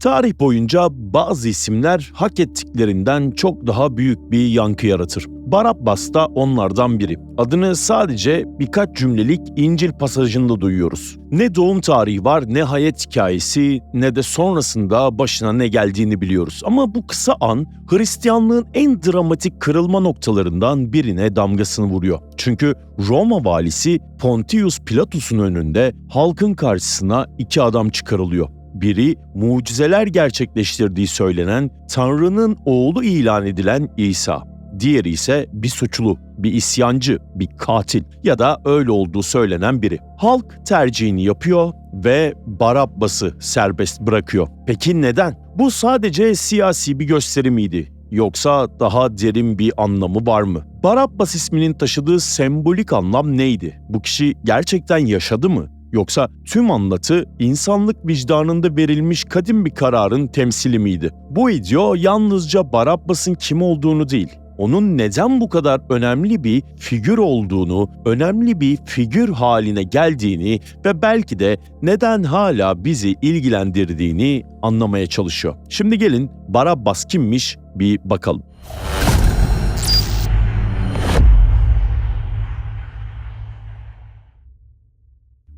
Tarih boyunca bazı isimler hak ettiklerinden çok daha büyük bir yankı yaratır. Barabbas da onlardan biri. Adını sadece birkaç cümlelik İncil pasajında duyuyoruz. Ne doğum tarihi var, ne hayat hikayesi, ne de sonrasında başına ne geldiğini biliyoruz. Ama bu kısa an Hristiyanlığın en dramatik kırılma noktalarından birine damgasını vuruyor. Çünkü Roma valisi Pontius Pilatus'un önünde halkın karşısına iki adam çıkarılıyor. Biri mucizeler gerçekleştirdiği söylenen Tanrı'nın oğlu ilan edilen İsa. Diğeri ise bir suçlu, bir isyancı, bir katil ya da öyle olduğu söylenen biri. Halk tercihini yapıyor ve Barabbas'ı serbest bırakıyor. Peki neden? Bu sadece siyasi bir gösteri miydi? Yoksa daha derin bir anlamı var mı? Barabbas isminin taşıdığı sembolik anlam neydi? Bu kişi gerçekten yaşadı mı? Yoksa tüm anlatı insanlık vicdanında verilmiş kadim bir kararın temsili miydi? Bu video yalnızca Barabbas'ın kim olduğunu değil, onun neden bu kadar önemli bir figür olduğunu, önemli bir figür haline geldiğini ve belki de neden hala bizi ilgilendirdiğini anlamaya çalışıyor. Şimdi gelin Barabbas kimmiş bir bakalım.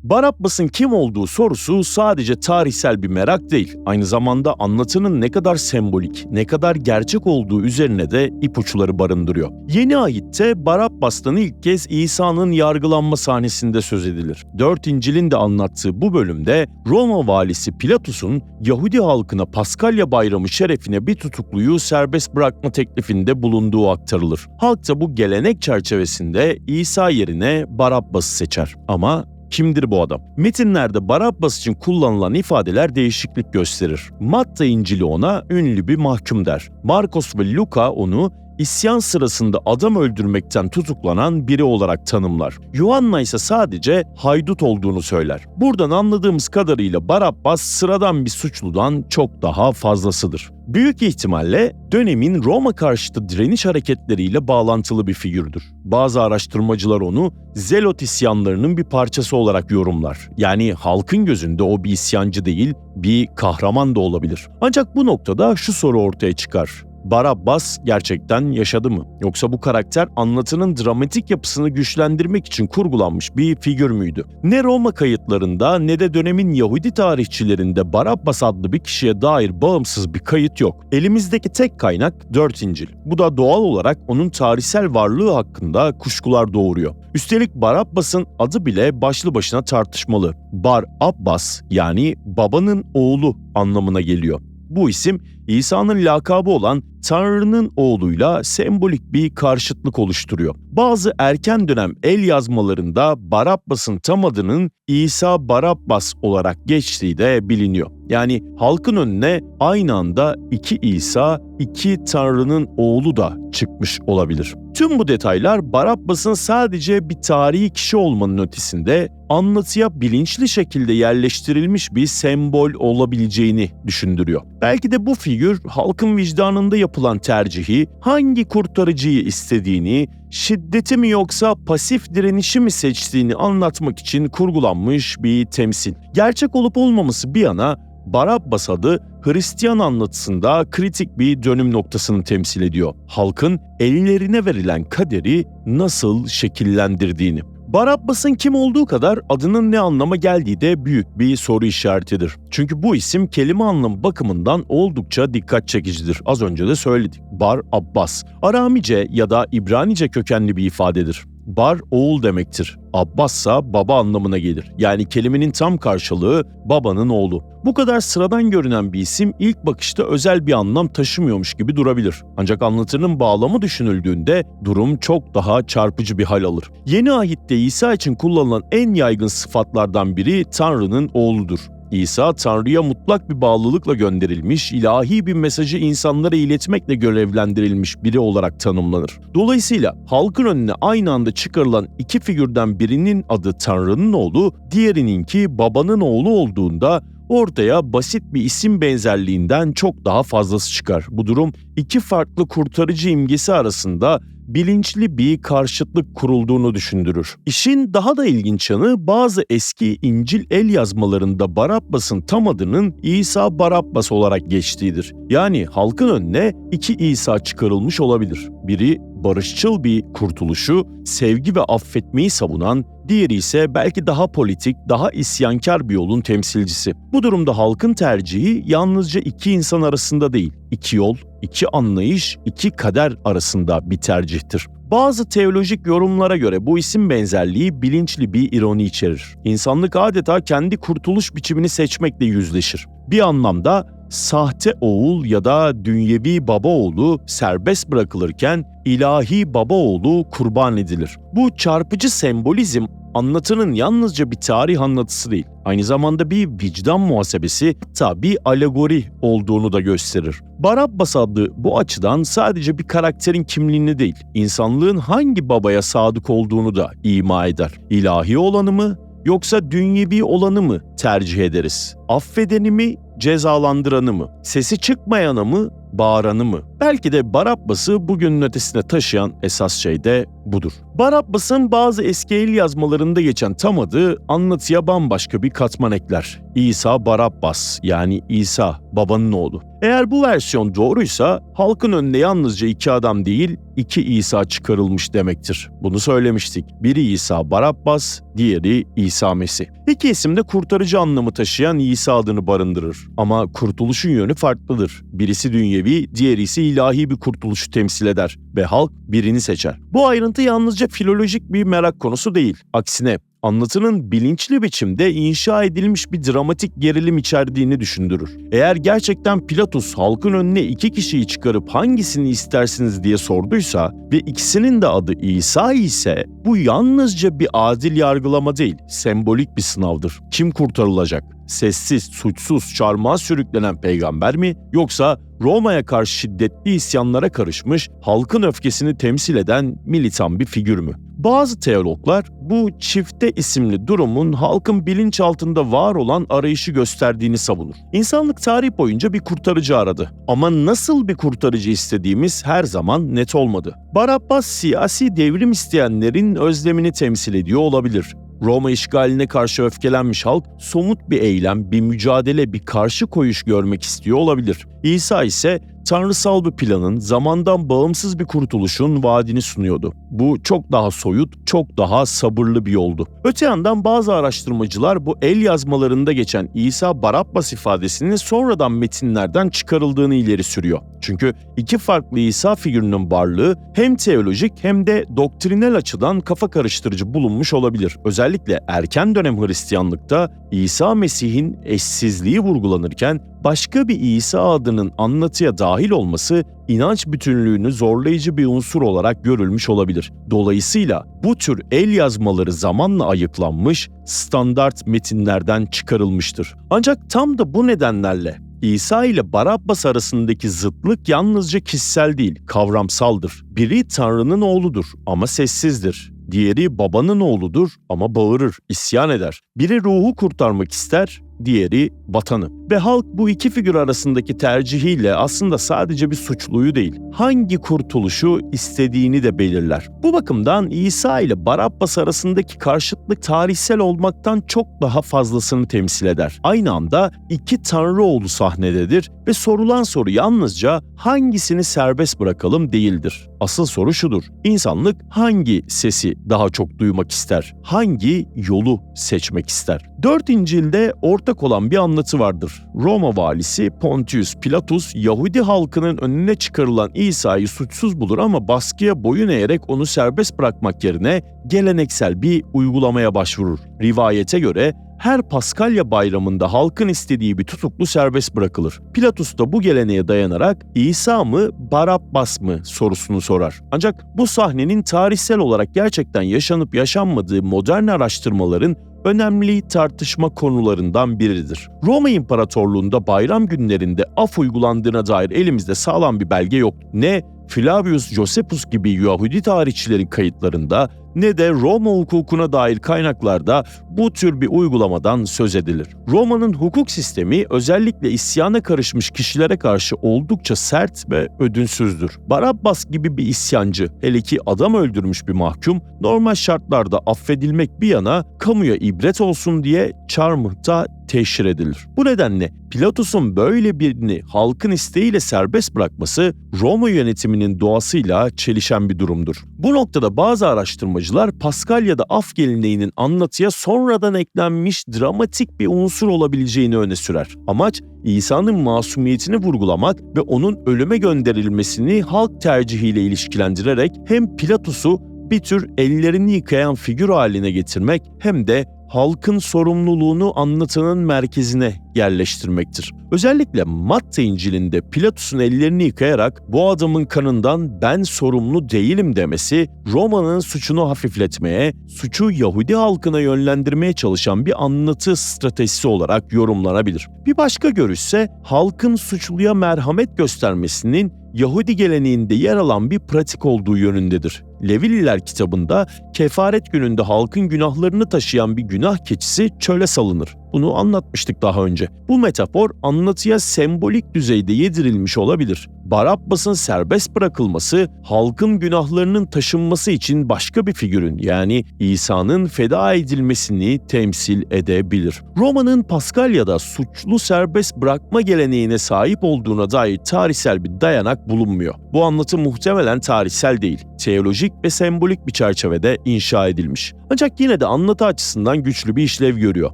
Barabbas'ın kim olduğu sorusu sadece tarihsel bir merak değil, aynı zamanda anlatının ne kadar sembolik, ne kadar gerçek olduğu üzerine de ipuçları barındırıyor. Yeni ahitte Barabbas'tan ilk kez İsa'nın yargılanma sahnesinde söz edilir. Dört İncil'in de anlattığı bu bölümde Roma valisi Pilatus'un Yahudi halkına Paskalya bayramı şerefine bir tutukluyu serbest bırakma teklifinde bulunduğu aktarılır. Halk da bu gelenek çerçevesinde İsa yerine Barabbas'ı seçer. Ama Kimdir bu adam? Metinlerde Barabbas için kullanılan ifadeler değişiklik gösterir. Matta İncil'i ona ünlü bir mahkum der. Markos ve Luka onu isyan sırasında adam öldürmekten tutuklanan biri olarak tanımlar. Yuhanna ise sadece haydut olduğunu söyler. Buradan anladığımız kadarıyla Barabbas sıradan bir suçludan çok daha fazlasıdır. Büyük ihtimalle dönemin Roma karşıtı direniş hareketleriyle bağlantılı bir figürdür. Bazı araştırmacılar onu Zelot isyanlarının bir parçası olarak yorumlar. Yani halkın gözünde o bir isyancı değil, bir kahraman da olabilir. Ancak bu noktada şu soru ortaya çıkar. Barabbas gerçekten yaşadı mı? Yoksa bu karakter anlatının dramatik yapısını güçlendirmek için kurgulanmış bir figür müydü? Ne Roma kayıtlarında ne de dönemin Yahudi tarihçilerinde Barabbas adlı bir kişiye dair bağımsız bir kayıt yok. Elimizdeki tek kaynak 4 İncil. Bu da doğal olarak onun tarihsel varlığı hakkında kuşkular doğuruyor. Üstelik Barabbas'ın adı bile başlı başına tartışmalı. Bar Abbas yani babanın oğlu anlamına geliyor. Bu isim İsa'nın lakabı olan Tanrı'nın oğluyla sembolik bir karşıtlık oluşturuyor. Bazı erken dönem el yazmalarında Barabbas'ın tam adının İsa Barabbas olarak geçtiği de biliniyor. Yani halkın önüne aynı anda iki İsa, iki Tanrı'nın oğlu da çıkmış olabilir. Tüm bu detaylar Barabbas'ın sadece bir tarihi kişi olmanın ötesinde anlatıya bilinçli şekilde yerleştirilmiş bir sembol olabileceğini düşündürüyor. Belki de bu figür halkın vicdanında yapılan tercihi, hangi kurtarıcıyı istediğini, şiddeti mi yoksa pasif direnişi mi seçtiğini anlatmak için kurgulanmış bir temsil. Gerçek olup olmaması bir yana Barabbas adı Hristiyan anlatısında kritik bir dönüm noktasını temsil ediyor. Halkın ellerine verilen kaderi nasıl şekillendirdiğini. Barabbas'ın kim olduğu kadar adının ne anlama geldiği de büyük bir soru işaretidir. Çünkü bu isim kelime anlamı bakımından oldukça dikkat çekicidir. Az önce de söyledik. Bar Abbas. Aramice ya da İbranice kökenli bir ifadedir. Bar oğul demektir. Abbas ise baba anlamına gelir. Yani kelimenin tam karşılığı babanın oğlu. Bu kadar sıradan görünen bir isim ilk bakışta özel bir anlam taşımıyormuş gibi durabilir. Ancak anlatının bağlamı düşünüldüğünde durum çok daha çarpıcı bir hal alır. Yeni ahitte İsa için kullanılan en yaygın sıfatlardan biri Tanrı'nın oğludur. İsa Tanrı'ya mutlak bir bağlılıkla gönderilmiş, ilahi bir mesajı insanlara iletmekle görevlendirilmiş biri olarak tanımlanır. Dolayısıyla halkın önüne aynı anda çıkarılan iki figürden birinin adı Tanrı'nın oğlu, diğerininki babanın oğlu olduğunda ortaya basit bir isim benzerliğinden çok daha fazlası çıkar. Bu durum iki farklı kurtarıcı imgesi arasında bilinçli bir karşıtlık kurulduğunu düşündürür. İşin daha da ilginç yanı bazı eski İncil el yazmalarında Barabbas'ın tam adının İsa Barabbas olarak geçtiğidir. Yani halkın önüne iki İsa çıkarılmış olabilir. Biri barışçıl bir kurtuluşu, sevgi ve affetmeyi savunan, diğeri ise belki daha politik, daha isyankar bir yolun temsilcisi. Bu durumda halkın tercihi yalnızca iki insan arasında değil, iki yol, iki anlayış, iki kader arasında bir tercihtir. Bazı teolojik yorumlara göre bu isim benzerliği bilinçli bir ironi içerir. İnsanlık adeta kendi kurtuluş biçimini seçmekle yüzleşir. Bir anlamda sahte oğul ya da dünyevi baba oğlu serbest bırakılırken ilahi baba oğlu kurban edilir. Bu çarpıcı sembolizm anlatının yalnızca bir tarih anlatısı değil, aynı zamanda bir vicdan muhasebesi hatta bir alegori olduğunu da gösterir. Barabbas adlı bu açıdan sadece bir karakterin kimliğini değil, insanlığın hangi babaya sadık olduğunu da ima eder. İlahi olanı mı yoksa dünyevi olanı mı tercih ederiz? Affedeni mi, cezalandıranı mı? Sesi çıkmayanı mı, bağıranı mı? Belki de Barabbas'ı bugünün ötesine taşıyan esas şey de budur. Barabbas'ın bazı eski el yazmalarında geçen tam adı anlatıya bambaşka bir katman ekler. İsa Barabbas yani İsa babanın oğlu. Eğer bu versiyon doğruysa halkın önüne yalnızca iki adam değil iki İsa çıkarılmış demektir. Bunu söylemiştik. Biri İsa Barabbas, diğeri İsa Mesih. İki isim de kurtarıcı anlamı taşıyan İsa adını barındırır. Ama kurtuluşun yönü farklıdır. Birisi dünyevi, diğeri ise ilahi bir kurtuluşu temsil eder ve halk birini seçer. Bu ayrıntı yalnızca filolojik bir merak konusu değil. Aksine anlatının bilinçli biçimde inşa edilmiş bir dramatik gerilim içerdiğini düşündürür. Eğer gerçekten Pilatus halkın önüne iki kişiyi çıkarıp hangisini istersiniz diye sorduysa ve ikisinin de adı İsa ise bu yalnızca bir adil yargılama değil, sembolik bir sınavdır. Kim kurtarılacak? Sessiz, suçsuz, çarmıha sürüklenen peygamber mi yoksa Roma'ya karşı şiddetli isyanlara karışmış, halkın öfkesini temsil eden militan bir figür mü? Bazı teologlar bu çifte isimli durumun halkın bilinçaltında var olan arayışı gösterdiğini savunur. İnsanlık tarih boyunca bir kurtarıcı aradı. Ama nasıl bir kurtarıcı istediğimiz her zaman net olmadı. Barabbas siyasi devrim isteyenlerin özlemini temsil ediyor olabilir. Roma işgaline karşı öfkelenmiş halk somut bir eylem, bir mücadele, bir karşı koyuş görmek istiyor olabilir. İsa ise tanrısal bir planın, zamandan bağımsız bir kurtuluşun vaadini sunuyordu. Bu çok daha soyut, çok daha sabırlı bir yoldu. Öte yandan bazı araştırmacılar bu el yazmalarında geçen İsa Barabbas ifadesinin sonradan metinlerden çıkarıldığını ileri sürüyor. Çünkü iki farklı İsa figürünün varlığı hem teolojik hem de doktrinel açıdan kafa karıştırıcı bulunmuş olabilir. Özellikle erken dönem Hristiyanlıkta İsa Mesih'in eşsizliği vurgulanırken başka bir İsa adının anlatıya dahil olması inanç bütünlüğünü zorlayıcı bir unsur olarak görülmüş olabilir. Dolayısıyla bu tür el yazmaları zamanla ayıklanmış, standart metinlerden çıkarılmıştır. Ancak tam da bu nedenlerle İsa ile Barabbas arasındaki zıtlık yalnızca kişisel değil, kavramsaldır. Biri Tanrı'nın oğludur ama sessizdir. Diğeri babanın oğludur ama bağırır, isyan eder. Biri ruhu kurtarmak ister, diğeri vatanı. Ve halk bu iki figür arasındaki tercihiyle aslında sadece bir suçluyu değil, hangi kurtuluşu istediğini de belirler. Bu bakımdan İsa ile Barabbas arasındaki karşıtlık tarihsel olmaktan çok daha fazlasını temsil eder. Aynı anda iki tanrı oğlu sahnededir ve sorulan soru yalnızca hangisini serbest bırakalım değildir. Asıl soru şudur. İnsanlık hangi sesi daha çok duymak ister? Hangi yolu seçmek ister? Dört İncil'de ortak olan bir anlatı vardır. Roma valisi Pontius Pilatus Yahudi halkının önüne çıkarılan İsa'yı suçsuz bulur ama baskıya boyun eğerek onu serbest bırakmak yerine geleneksel bir uygulamaya başvurur. Rivayete göre her Paskalya bayramında halkın istediği bir tutuklu serbest bırakılır. Pilatus da bu geleneğe dayanarak İsa mı Barabbas mı sorusunu sorar. Ancak bu sahnenin tarihsel olarak gerçekten yaşanıp yaşanmadığı modern araştırmaların önemli tartışma konularından biridir. Roma İmparatorluğu'nda bayram günlerinde af uygulandığına dair elimizde sağlam bir belge yok. Ne Flavius Josephus gibi Yahudi tarihçilerin kayıtlarında ne de Roma hukukuna dair kaynaklarda bu tür bir uygulamadan söz edilir. Roma'nın hukuk sistemi özellikle isyana karışmış kişilere karşı oldukça sert ve ödünsüzdür. Barabbas gibi bir isyancı, hele ki adam öldürmüş bir mahkum, normal şartlarda affedilmek bir yana kamuya ibret olsun diye çarmıhta teşhir edilir. Bu nedenle Pilatus'un böyle birini halkın isteğiyle serbest bırakması Roma yönetiminin doğasıyla çelişen bir durumdur. Bu noktada bazı araştırmacılar Paskalya'da af geleneğinin anlatıya sonradan eklenmiş dramatik bir unsur olabileceğini öne sürer. Amaç İsa'nın masumiyetini vurgulamak ve onun ölüme gönderilmesini halk tercihiyle ilişkilendirerek hem Pilatus'u bir tür ellerini yıkayan figür haline getirmek hem de halkın sorumluluğunu anlatının merkezine yerleştirmektir. Özellikle Matta İncil'inde Pilatus'un ellerini yıkayarak bu adamın kanından ben sorumlu değilim demesi Roma'nın suçunu hafifletmeye, suçu Yahudi halkına yönlendirmeye çalışan bir anlatı stratejisi olarak yorumlanabilir. Bir başka görüşse halkın suçluya merhamet göstermesinin Yahudi geleneğinde yer alan bir pratik olduğu yönündedir. Levililer kitabında kefaret gününde halkın günahlarını taşıyan bir günah keçisi çöle salınır. Bunu anlatmıştık daha önce. Bu metafor anlatıya sembolik düzeyde yedirilmiş olabilir. Barabbas'ın serbest bırakılması, halkın günahlarının taşınması için başka bir figürün yani İsa'nın feda edilmesini temsil edebilir. Roma'nın Paskalya'da suçlu serbest bırakma geleneğine sahip olduğuna dair tarihsel bir dayanak bulunmuyor. Bu anlatı muhtemelen tarihsel değil, teolojik ve sembolik bir çerçevede inşa edilmiş. Ancak yine de anlatı açısından güçlü bir işlev görüyor.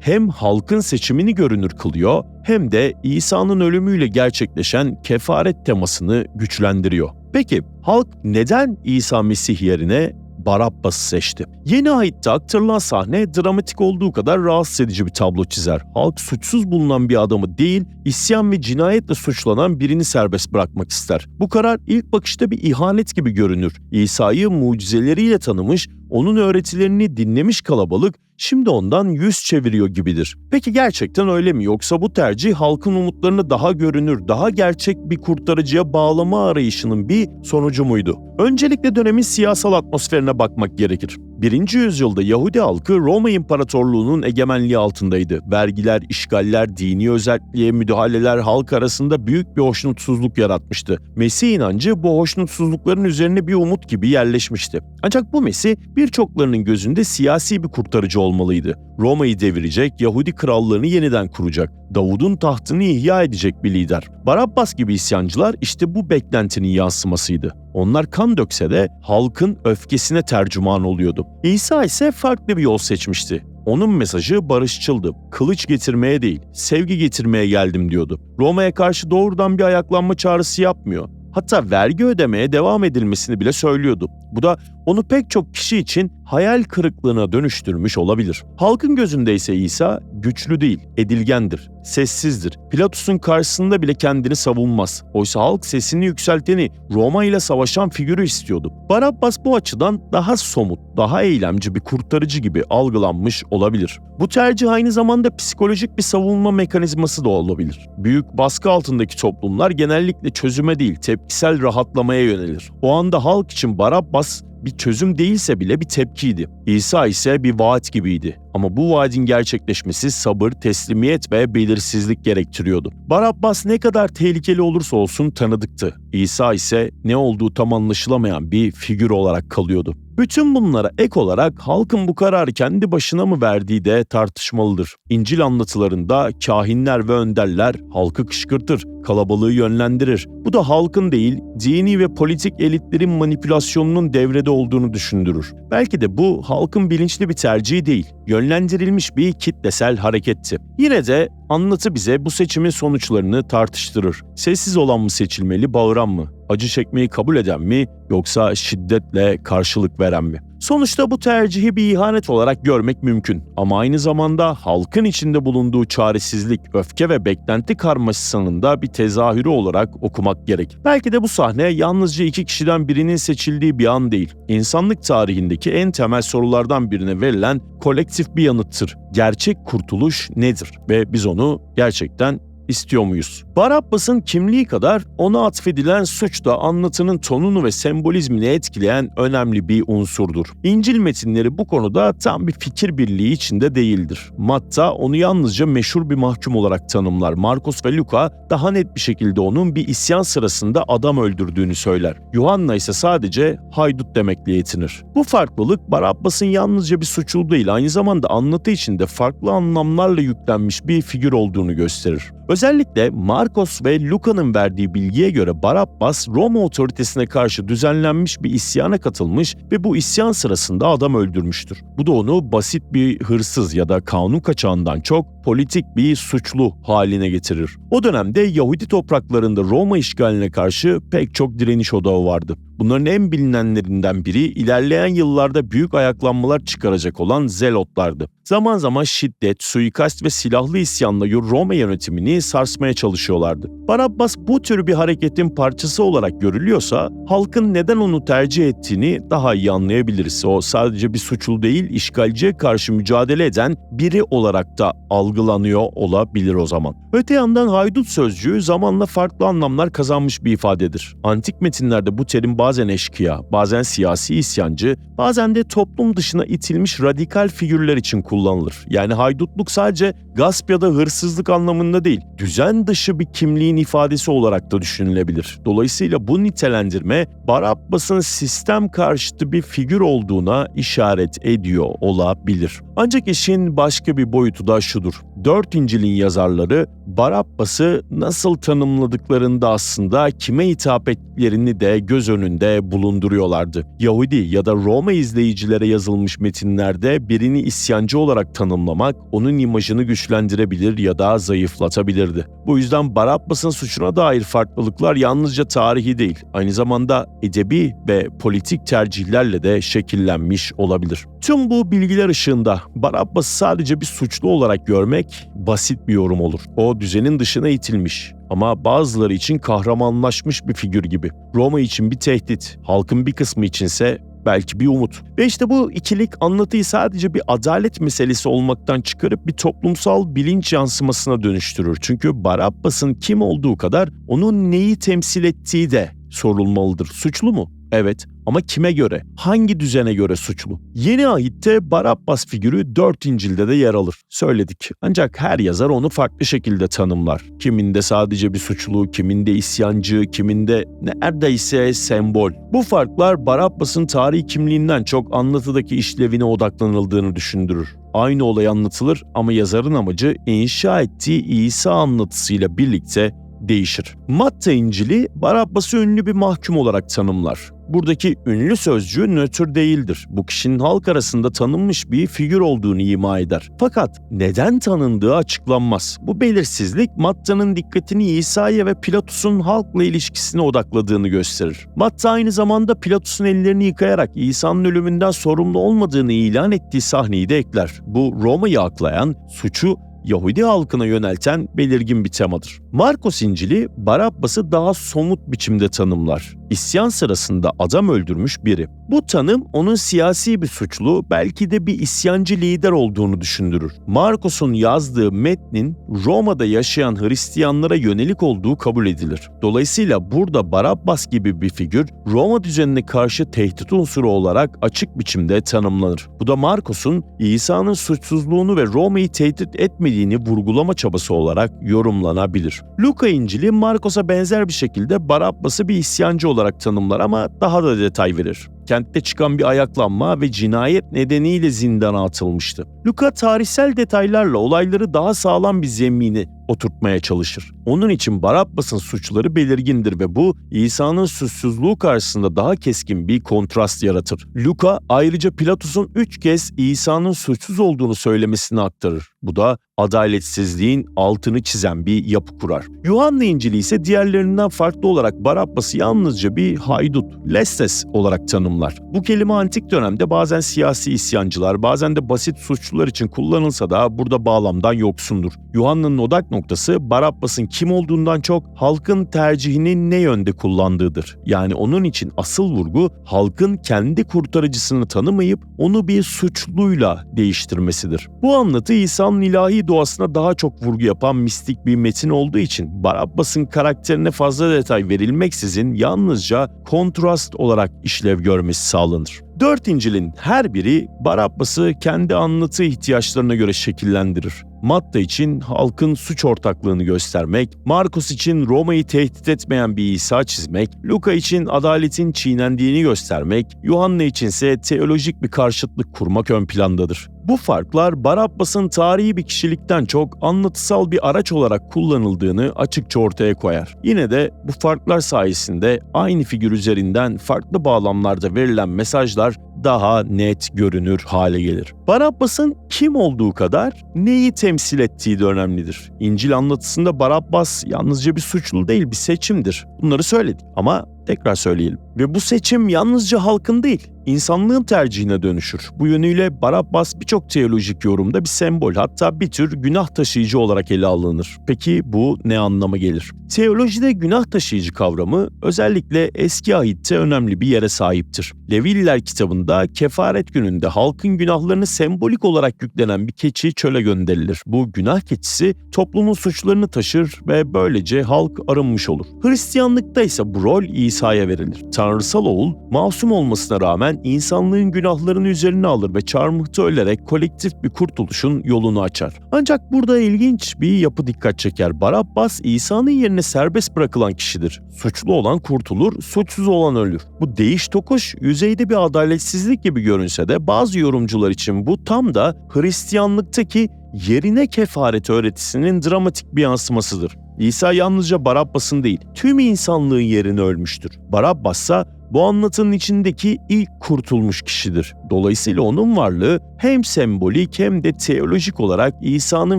Hem halkın seçimini görünür kılıyor hem de İsa'nın ölümüyle gerçekleşen kefaret temasını güçlendiriyor. Peki halk neden İsa Mesih yerine Barabbas'ı seçti. Yeni ayette aktarılan sahne dramatik olduğu kadar rahatsız edici bir tablo çizer. Halk suçsuz bulunan bir adamı değil, isyan ve cinayetle suçlanan birini serbest bırakmak ister. Bu karar ilk bakışta bir ihanet gibi görünür. İsa'yı mucizeleriyle tanımış, onun öğretilerini dinlemiş kalabalık şimdi ondan yüz çeviriyor gibidir. Peki gerçekten öyle mi yoksa bu tercih halkın umutlarını daha görünür, daha gerçek bir kurtarıcıya bağlama arayışının bir sonucu muydu? Öncelikle dönemin siyasal atmosferine bakmak gerekir. 1. yüzyılda Yahudi halkı Roma İmparatorluğu'nun egemenliği altındaydı. Vergiler, işgaller, dini özelliğe müdahaleler halk arasında büyük bir hoşnutsuzluk yaratmıştı. Mesih inancı bu hoşnutsuzlukların üzerine bir umut gibi yerleşmişti. Ancak bu Mesih birçoklarının gözünde siyasi bir kurtarıcı olmalıydı. Roma'yı devirecek, Yahudi krallığını yeniden kuracak, Davud'un tahtını ihya edecek bir lider. Barabbas gibi isyancılar işte bu beklentinin yansımasıydı. Onlar kan dökse de halkın öfkesine tercüman oluyordu. İsa ise farklı bir yol seçmişti. Onun mesajı barışçıldı. Kılıç getirmeye değil, sevgi getirmeye geldim diyordu. Roma'ya karşı doğrudan bir ayaklanma çağrısı yapmıyor. Hatta vergi ödemeye devam edilmesini bile söylüyordu. Bu da onu pek çok kişi için hayal kırıklığına dönüştürmüş olabilir. Halkın gözünde ise İsa güçlü değil, edilgendir, sessizdir. Pilatus'un karşısında bile kendini savunmaz. Oysa halk sesini yükselteni, Roma ile savaşan figürü istiyordu. Barabbas bu açıdan daha somut, daha eylemci bir kurtarıcı gibi algılanmış olabilir. Bu tercih aynı zamanda psikolojik bir savunma mekanizması da olabilir. Büyük baskı altındaki toplumlar genellikle çözüme değil, tepkisel rahatlamaya yönelir. O anda halk için Barabbas bir çözüm değilse bile bir tepkiydi. İsa ise bir vaat gibiydi. Ama bu vaadin gerçekleşmesi sabır, teslimiyet ve belirsizlik gerektiriyordu. Barabbas ne kadar tehlikeli olursa olsun tanıdıktı. İsa ise ne olduğu tam anlaşılamayan bir figür olarak kalıyordu. Bütün bunlara ek olarak halkın bu kararı kendi başına mı verdiği de tartışmalıdır. İncil anlatılarında kahinler ve önderler halkı kışkırtır, kalabalığı yönlendirir. Bu da halkın değil, dini ve politik elitlerin manipülasyonunun devrede olduğunu düşündürür. Belki de bu halkın bilinçli bir tercihi değil, yönlendirilmiş bir kitlesel hareketti. Yine de anlatı bize bu seçimin sonuçlarını tartıştırır. Sessiz olan mı seçilmeli, bağıran mı? Acı çekmeyi kabul eden mi yoksa şiddetle karşılık veren mi? Sonuçta bu tercihi bir ihanet olarak görmek mümkün ama aynı zamanda halkın içinde bulunduğu çaresizlik, öfke ve beklenti karmaşasının da bir tezahürü olarak okumak gerek. Belki de bu sahne yalnızca iki kişiden birinin seçildiği bir an değil, insanlık tarihindeki en temel sorulardan birine verilen kolektif bir yanıttır. Gerçek kurtuluş nedir? Ve biz onu gerçekten istiyor muyuz? Barabbas'ın kimliği kadar ona atfedilen suç da anlatının tonunu ve sembolizmini etkileyen önemli bir unsurdur. İncil metinleri bu konuda tam bir fikir birliği içinde değildir. Matta onu yalnızca meşhur bir mahkum olarak tanımlar. Markus ve Luka daha net bir şekilde onun bir isyan sırasında adam öldürdüğünü söyler. Yuhanna ise sadece haydut demekle yetinir. Bu farklılık Barabbas'ın yalnızca bir suçlu değil, aynı zamanda anlatı içinde farklı anlamlarla yüklenmiş bir figür olduğunu gösterir. Özellikle Marcos ve Luca'nın verdiği bilgiye göre Barabbas Roma otoritesine karşı düzenlenmiş bir isyana katılmış ve bu isyan sırasında adam öldürmüştür. Bu da onu basit bir hırsız ya da kanun kaçağından çok politik bir suçlu haline getirir. O dönemde Yahudi topraklarında Roma işgaline karşı pek çok direniş odağı vardı. Bunların en bilinenlerinden biri ilerleyen yıllarda büyük ayaklanmalar çıkaracak olan Zelotlardı. Zaman zaman şiddet, suikast ve silahlı isyanla Roma yönetimini sarsmaya çalışıyorlardı. Barabbas bu tür bir hareketin parçası olarak görülüyorsa halkın neden onu tercih ettiğini daha iyi anlayabiliriz. O sadece bir suçlu değil, işgalciye karşı mücadele eden biri olarak da algılanıyor olabilir o zaman. Öte yandan haydut sözcüğü zamanla farklı anlamlar kazanmış bir ifadedir. Antik metinlerde bu terim bazen eşkıya, bazen siyasi isyancı, bazen de toplum dışına itilmiş radikal figürler için kullanılır. Yani haydutluk sadece gasp ya da hırsızlık anlamında değil, düzen dışı bir kimliğin ifadesi olarak da düşünülebilir. Dolayısıyla bu nitelendirme Barabbas'ın sistem karşıtı bir figür olduğuna işaret ediyor olabilir. Ancak işin başka bir boyutu da şudur. Dört İncil'in yazarları Barabbas'ı nasıl tanımladıklarında aslında kime hitap ettiklerini de göz önünde bulunduruyorlardı. Yahudi ya da Roma izleyicilere yazılmış metinlerde birini isyancı olarak tanımlamak onun imajını güçlendirebilir ya da zayıflatabilirdi. Bu yüzden Barabbas'ın suçuna dair farklılıklar yalnızca tarihi değil, aynı zamanda edebi ve politik tercihlerle de şekillenmiş olabilir. Tüm bu bilgiler ışığında Barabbas'ı sadece bir suçlu olarak görmek basit bir yorum olur. O düzenin dışına itilmiş ama bazıları için kahramanlaşmış bir figür gibi. Roma için bir tehdit, halkın bir kısmı içinse belki bir umut. Ve işte bu ikilik anlatıyı sadece bir adalet meselesi olmaktan çıkarıp bir toplumsal bilinç yansımasına dönüştürür. Çünkü Barabbas'ın kim olduğu kadar onun neyi temsil ettiği de sorulmalıdır. Suçlu mu? Evet ama kime göre? Hangi düzene göre suçlu? Yeni ahitte Barabbas figürü 4 İncil'de de yer alır. Söyledik. Ancak her yazar onu farklı şekilde tanımlar. Kiminde sadece bir suçlu, kiminde isyancı, kiminde neredeyse sembol. Bu farklar Barabbas'ın tarihi kimliğinden çok anlatıdaki işlevine odaklanıldığını düşündürür. Aynı olay anlatılır ama yazarın amacı inşa ettiği İsa anlatısıyla birlikte değişir. Matta İncil'i Barabbas'ı ünlü bir mahkum olarak tanımlar. Buradaki ünlü sözcüğü nötr değildir. Bu kişinin halk arasında tanınmış bir figür olduğunu ima eder. Fakat neden tanındığı açıklanmaz. Bu belirsizlik Matta'nın dikkatini İsa'ya ve Pilatus'un halkla ilişkisine odakladığını gösterir. Matta aynı zamanda Pilatus'un ellerini yıkayarak İsa'nın ölümünden sorumlu olmadığını ilan ettiği sahneyi de ekler. Bu Roma'yı aklayan, suçu Yahudi halkına yönelten belirgin bir temadır. Markos İncil'i Barabbas'ı daha somut biçimde tanımlar. İsyan sırasında adam öldürmüş biri. Bu tanım onun siyasi bir suçlu, belki de bir isyancı lider olduğunu düşündürür. Markos'un yazdığı metnin Roma'da yaşayan Hristiyanlara yönelik olduğu kabul edilir. Dolayısıyla burada Barabbas gibi bir figür Roma düzenine karşı tehdit unsuru olarak açık biçimde tanımlanır. Bu da Markos'un İsa'nın suçsuzluğunu ve Roma'yı tehdit etmediğini vurgulama çabası olarak yorumlanabilir. Luka İncil'i Markos'a benzer bir şekilde Barabbas'ı bir isyancı olarak tanımlar ama daha da detay verir kentte çıkan bir ayaklanma ve cinayet nedeniyle zindana atılmıştı. Luka tarihsel detaylarla olayları daha sağlam bir zemini oturtmaya çalışır. Onun için Barabbas'ın suçları belirgindir ve bu İsa'nın suçsuzluğu karşısında daha keskin bir kontrast yaratır. Luka ayrıca Pilatus'un üç kez İsa'nın suçsuz olduğunu söylemesini aktarır. Bu da adaletsizliğin altını çizen bir yapı kurar. Yuhanna İncil'i ise diğerlerinden farklı olarak Barabbas'ı yalnızca bir haydut, Lestes olarak tanımlar tanımlar. Bu kelime antik dönemde bazen siyasi isyancılar, bazen de basit suçlular için kullanılsa da burada bağlamdan yoksundur. Yuhanna'nın odak noktası Barabbas'ın kim olduğundan çok halkın tercihini ne yönde kullandığıdır. Yani onun için asıl vurgu halkın kendi kurtarıcısını tanımayıp onu bir suçluyla değiştirmesidir. Bu anlatı İsa'nın ilahi doğasına daha çok vurgu yapan mistik bir metin olduğu için Barabbas'ın karakterine fazla detay verilmeksizin yalnızca kontrast olarak işlev görmesi sağlanır. Dört İncil'in her biri Barabbas'ı kendi anlatı ihtiyaçlarına göre şekillendirir. Matta için halkın suç ortaklığını göstermek, Markus için Roma'yı tehdit etmeyen bir İsa çizmek, Luka için adaletin çiğnendiğini göstermek, Yuhanna içinse teolojik bir karşıtlık kurmak ön plandadır. Bu farklar Barabbas'ın tarihi bir kişilikten çok anlatısal bir araç olarak kullanıldığını açıkça ortaya koyar. Yine de bu farklar sayesinde aynı figür üzerinden farklı bağlamlarda verilen mesajlar daha net görünür hale gelir. Barabbas'ın kim olduğu kadar neyi temsil ettiği de önemlidir. İncil anlatısında Barabbas yalnızca bir suçlu değil bir seçimdir. Bunları söyledik ama tekrar söyleyelim. Ve bu seçim yalnızca halkın değil, insanlığın tercihine dönüşür. Bu yönüyle Barabbas birçok teolojik yorumda bir sembol hatta bir tür günah taşıyıcı olarak ele alınır. Peki bu ne anlama gelir? Teolojide günah taşıyıcı kavramı özellikle eski ahitte önemli bir yere sahiptir. Levililer kitabında kefaret gününde halkın günahlarını sembolik olarak yüklenen bir keçi çöle gönderilir. Bu günah keçisi toplumun suçlarını taşır ve böylece halk arınmış olur. Hristiyanlıkta ise bu rol İsa'ya verilir. Tanrısal oğul masum olmasına rağmen insanlığın günahlarını üzerine alır ve çarmıhta ölerek kolektif bir kurtuluşun yolunu açar. Ancak burada ilginç bir yapı dikkat çeker. Barabbas İsa'nın yerine serbest bırakılan kişidir. Suçlu olan kurtulur, suçsuz olan ölür. Bu değiş tokuş yüzeyde bir adaletsizlik gibi görünse de bazı yorumcular için bu tam da Hristiyanlıktaki yerine kefaret öğretisinin dramatik bir yansımasıdır. İsa yalnızca Barabbas'ın değil, tüm insanlığın yerini ölmüştür. Barabbas ise bu anlatının içindeki ilk kurtulmuş kişidir. Dolayısıyla onun varlığı hem sembolik hem de teolojik olarak İsa'nın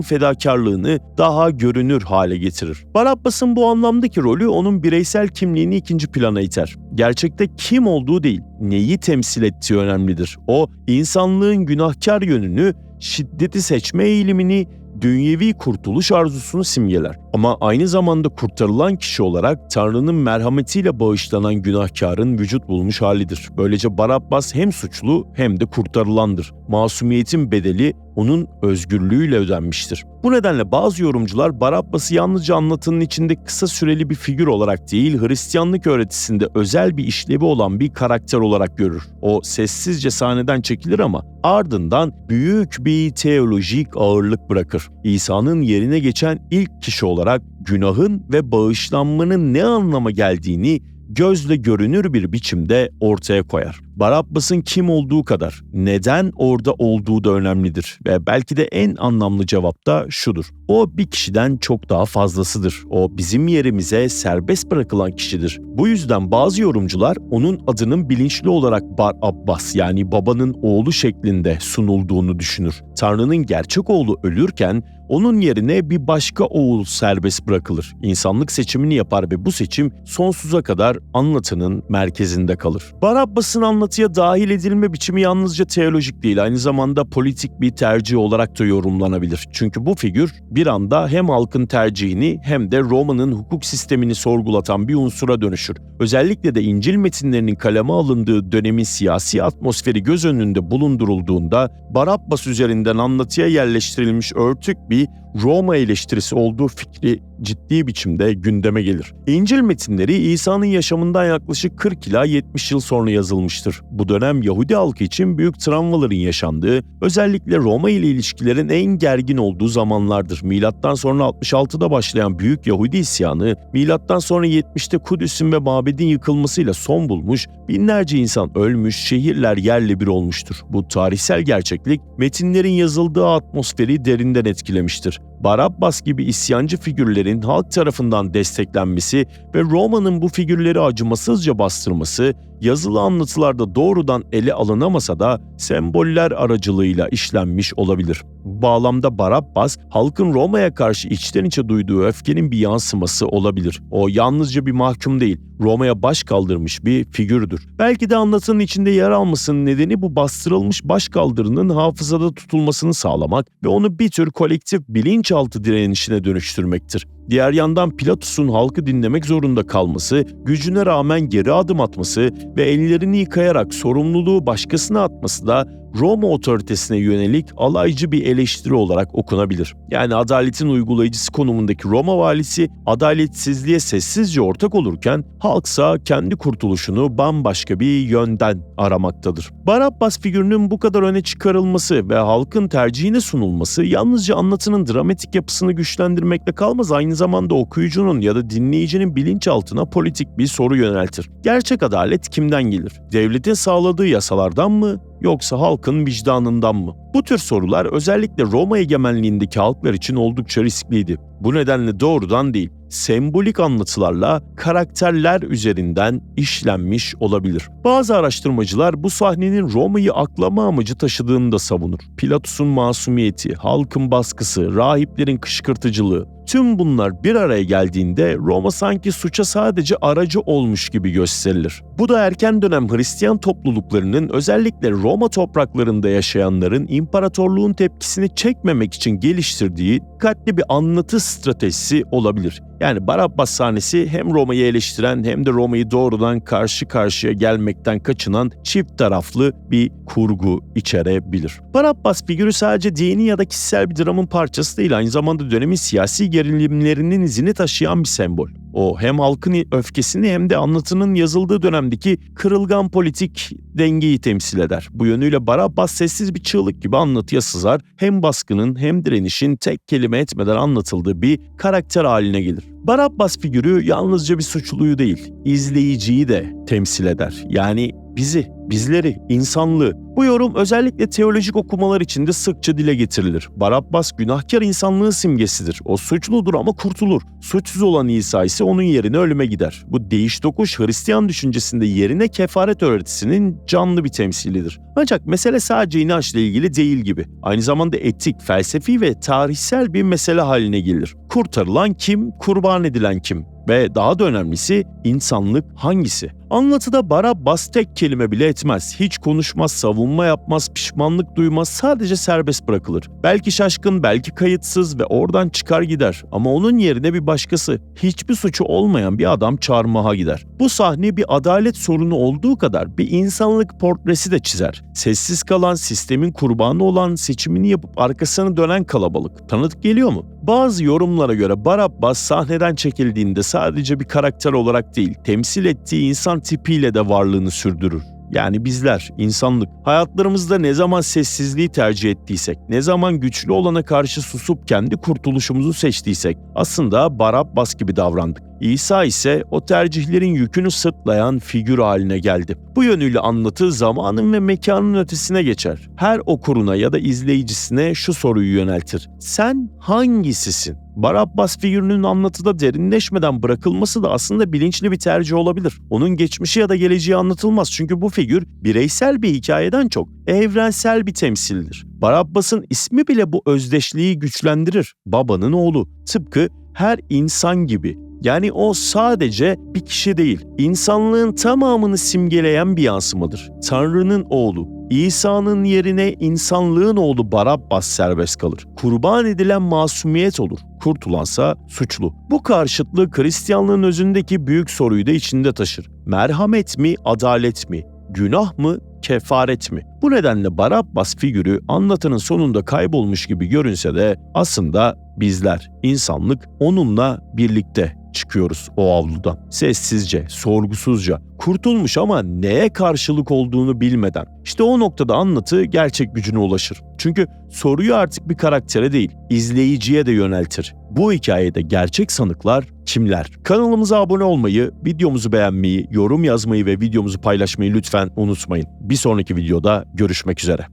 fedakarlığını daha görünür hale getirir. Barabbas'ın bu anlamdaki rolü onun bireysel kimliğini ikinci plana iter. Gerçekte kim olduğu değil, neyi temsil ettiği önemlidir. O, insanlığın günahkar yönünü, şiddeti seçme eğilimini, dünyevi kurtuluş arzusunu simgeler. Ama aynı zamanda kurtarılan kişi olarak Tanrı'nın merhametiyle bağışlanan günahkarın vücut bulmuş halidir. Böylece Barabbas hem suçlu hem de kurtarılandır. Masumiyetin bedeli onun özgürlüğüyle ödenmiştir. Bu nedenle bazı yorumcular Barabbas'ı yalnızca anlatının içinde kısa süreli bir figür olarak değil, Hristiyanlık öğretisinde özel bir işlevi olan bir karakter olarak görür. O sessizce sahneden çekilir ama ardından büyük bir teolojik ağırlık bırakır. İsa'nın yerine geçen ilk kişi olarak günahın ve bağışlanmanın ne anlama geldiğini gözle görünür bir biçimde ortaya koyar. Barabbas'ın kim olduğu kadar neden orada olduğu da önemlidir ve belki de en anlamlı cevap da şudur. O bir kişiden çok daha fazlasıdır. O bizim yerimize serbest bırakılan kişidir. Bu yüzden bazı yorumcular onun adının bilinçli olarak Bar Abbas yani babanın oğlu şeklinde sunulduğunu düşünür. Tanrı'nın gerçek oğlu ölürken onun yerine bir başka oğul serbest bırakılır. İnsanlık seçimini yapar ve bu seçim sonsuza kadar anlatının merkezinde kalır. Barabbas'ın anlatıya dahil edilme biçimi yalnızca teolojik değil, aynı zamanda politik bir tercih olarak da yorumlanabilir. Çünkü bu figür bir anda hem halkın tercihini hem de Roma'nın hukuk sistemini sorgulatan bir unsura dönüşür. Özellikle de İncil metinlerinin kaleme alındığı dönemin siyasi atmosferi göz önünde bulundurulduğunda Barabbas üzerinden anlatıya yerleştirilmiş örtük bir ali Roma eleştirisi olduğu fikri ciddi biçimde gündeme gelir. İncil metinleri İsa'nın yaşamından yaklaşık 40 ila 70 yıl sonra yazılmıştır. Bu dönem Yahudi halkı için büyük travmaların yaşandığı, özellikle Roma ile ilişkilerin en gergin olduğu zamanlardır. Milattan sonra 66'da başlayan büyük Yahudi isyanı, milattan sonra 70'te Kudüs'ün ve mabedin yıkılmasıyla son bulmuş, binlerce insan ölmüş, şehirler yerle bir olmuştur. Bu tarihsel gerçeklik metinlerin yazıldığı atmosferi derinden etkilemiştir. Barabbas gibi isyancı figürlerin halk tarafından desteklenmesi ve Roma'nın bu figürleri acımasızca bastırması yazılı anlatılarda doğrudan ele alınamasa da semboller aracılığıyla işlenmiş olabilir. Bu bağlamda Barabbas, halkın Roma'ya karşı içten içe duyduğu öfkenin bir yansıması olabilir. O yalnızca bir mahkum değil, Roma'ya baş kaldırmış bir figürdür. Belki de anlatının içinde yer almasının nedeni bu bastırılmış başkaldırının hafızada tutulmasını sağlamak ve onu bir tür kolektif bilinçaltı direnişine dönüştürmektir. Diğer yandan Pilatus'un halkı dinlemek zorunda kalması, gücüne rağmen geri adım atması ve ellerini yıkayarak sorumluluğu başkasına atması da Roma otoritesine yönelik alaycı bir eleştiri olarak okunabilir. Yani adaletin uygulayıcısı konumundaki Roma valisi adaletsizliğe sessizce ortak olurken halksa kendi kurtuluşunu bambaşka bir yönden aramaktadır. Barabbas figürünün bu kadar öne çıkarılması ve halkın tercihine sunulması yalnızca anlatının dramatik yapısını güçlendirmekle kalmaz aynı zamanda okuyucunun ya da dinleyicinin bilinçaltına politik bir soru yöneltir. Gerçek adalet kimden gelir? Devletin sağladığı yasalardan mı yoksa halkın vicdanından mı? Bu tür sorular özellikle Roma egemenliğindeki halklar için oldukça riskliydi. Bu nedenle doğrudan değil, sembolik anlatılarla karakterler üzerinden işlenmiş olabilir. Bazı araştırmacılar bu sahnenin Roma'yı aklama amacı taşıdığını da savunur. Pilatus'un masumiyeti, halkın baskısı, rahiplerin kışkırtıcılığı, tüm bunlar bir araya geldiğinde Roma sanki suça sadece aracı olmuş gibi gösterilir. Bu da erken dönem Hristiyan topluluklarının özellikle Roma topraklarında yaşayanların imparatorluğun tepkisini çekmemek için geliştirdiği dikkatli bir anlatı stratejisi olabilir. Yani Barabbas sahnesi hem Roma'yı eleştiren hem de Roma'yı doğrudan karşı karşıya gelmekten kaçınan çift taraflı bir kurgu içerebilir. Barabbas figürü sadece dini ya da kişisel bir dramın parçası değil, aynı zamanda dönemin siyasi gerilimlerinin izini taşıyan bir sembol. O hem halkın öfkesini hem de anlatının yazıldığı dönemdeki kırılgan politik dengeyi temsil eder. Bu yönüyle Barabbas sessiz bir çığlık gibi anlatıya sızar, hem baskının hem direnişin tek kelime etmeden anlatıldığı bir karakter haline gelir. Barabbas figürü yalnızca bir suçluyu değil, izleyiciyi de temsil eder. Yani bizi, bizleri, insanlığı. Bu yorum özellikle teolojik okumalar içinde sıkça dile getirilir. Barabbas günahkar insanlığın simgesidir. O suçludur ama kurtulur. Suçsuz olan İsa ise onun yerine ölüme gider. Bu değiş tokuş Hristiyan düşüncesinde yerine kefaret öğretisinin canlı bir temsilidir. Ancak mesele sadece inançla ilgili değil gibi. Aynı zamanda etik, felsefi ve tarihsel bir mesele haline gelir. Kurtarılan kim, kurban edilen kim? Ve daha da önemlisi insanlık hangisi? Anlatıda Barabbas tek kelime bile etmez. Hiç konuşmaz, savunma yapmaz, pişmanlık duymaz, sadece serbest bırakılır. Belki şaşkın, belki kayıtsız ve oradan çıkar gider. Ama onun yerine bir başkası, hiçbir suçu olmayan bir adam çarmıha gider. Bu sahne bir adalet sorunu olduğu kadar bir insanlık portresi de çizer. Sessiz kalan, sistemin kurbanı olan, seçimini yapıp arkasını dönen kalabalık. Tanıdık geliyor mu? Bazı yorumlara göre Barabbas sahneden çekildiğinde sadece bir karakter olarak değil, temsil ettiği insan tipiyle de varlığını sürdürür. Yani bizler, insanlık, hayatlarımızda ne zaman sessizliği tercih ettiysek, ne zaman güçlü olana karşı susup kendi kurtuluşumuzu seçtiysek, aslında Barabbas gibi davrandık. İsa ise o tercihlerin yükünü sırtlayan figür haline geldi. Bu yönüyle anlatı zamanın ve mekanın ötesine geçer. Her okuruna ya da izleyicisine şu soruyu yöneltir. Sen hangisisin? Barabbas figürünün anlatıda derinleşmeden bırakılması da aslında bilinçli bir tercih olabilir. Onun geçmişi ya da geleceği anlatılmaz çünkü bu figür bireysel bir hikayeden çok evrensel bir temsildir. Barabbas'ın ismi bile bu özdeşliği güçlendirir. Babanın oğlu. Tıpkı her insan gibi yani o sadece bir kişi değil, insanlığın tamamını simgeleyen bir yansımadır. Tanrı'nın oğlu, İsa'nın yerine insanlığın oğlu Barabbas serbest kalır. Kurban edilen masumiyet olur. Kurtulansa suçlu. Bu karşıtlığı Hristiyanlığın özündeki büyük soruyu da içinde taşır. Merhamet mi, adalet mi? Günah mı, kefaret mi? Bu nedenle Barabbas figürü anlatının sonunda kaybolmuş gibi görünse de aslında bizler, insanlık onunla birlikte çıkıyoruz o avludan. Sessizce, sorgusuzca, kurtulmuş ama neye karşılık olduğunu bilmeden. İşte o noktada anlatı gerçek gücüne ulaşır. Çünkü soruyu artık bir karaktere değil, izleyiciye de yöneltir. Bu hikayede gerçek sanıklar kimler? Kanalımıza abone olmayı, videomuzu beğenmeyi, yorum yazmayı ve videomuzu paylaşmayı lütfen unutmayın. Bir sonraki videoda görüşmek üzere.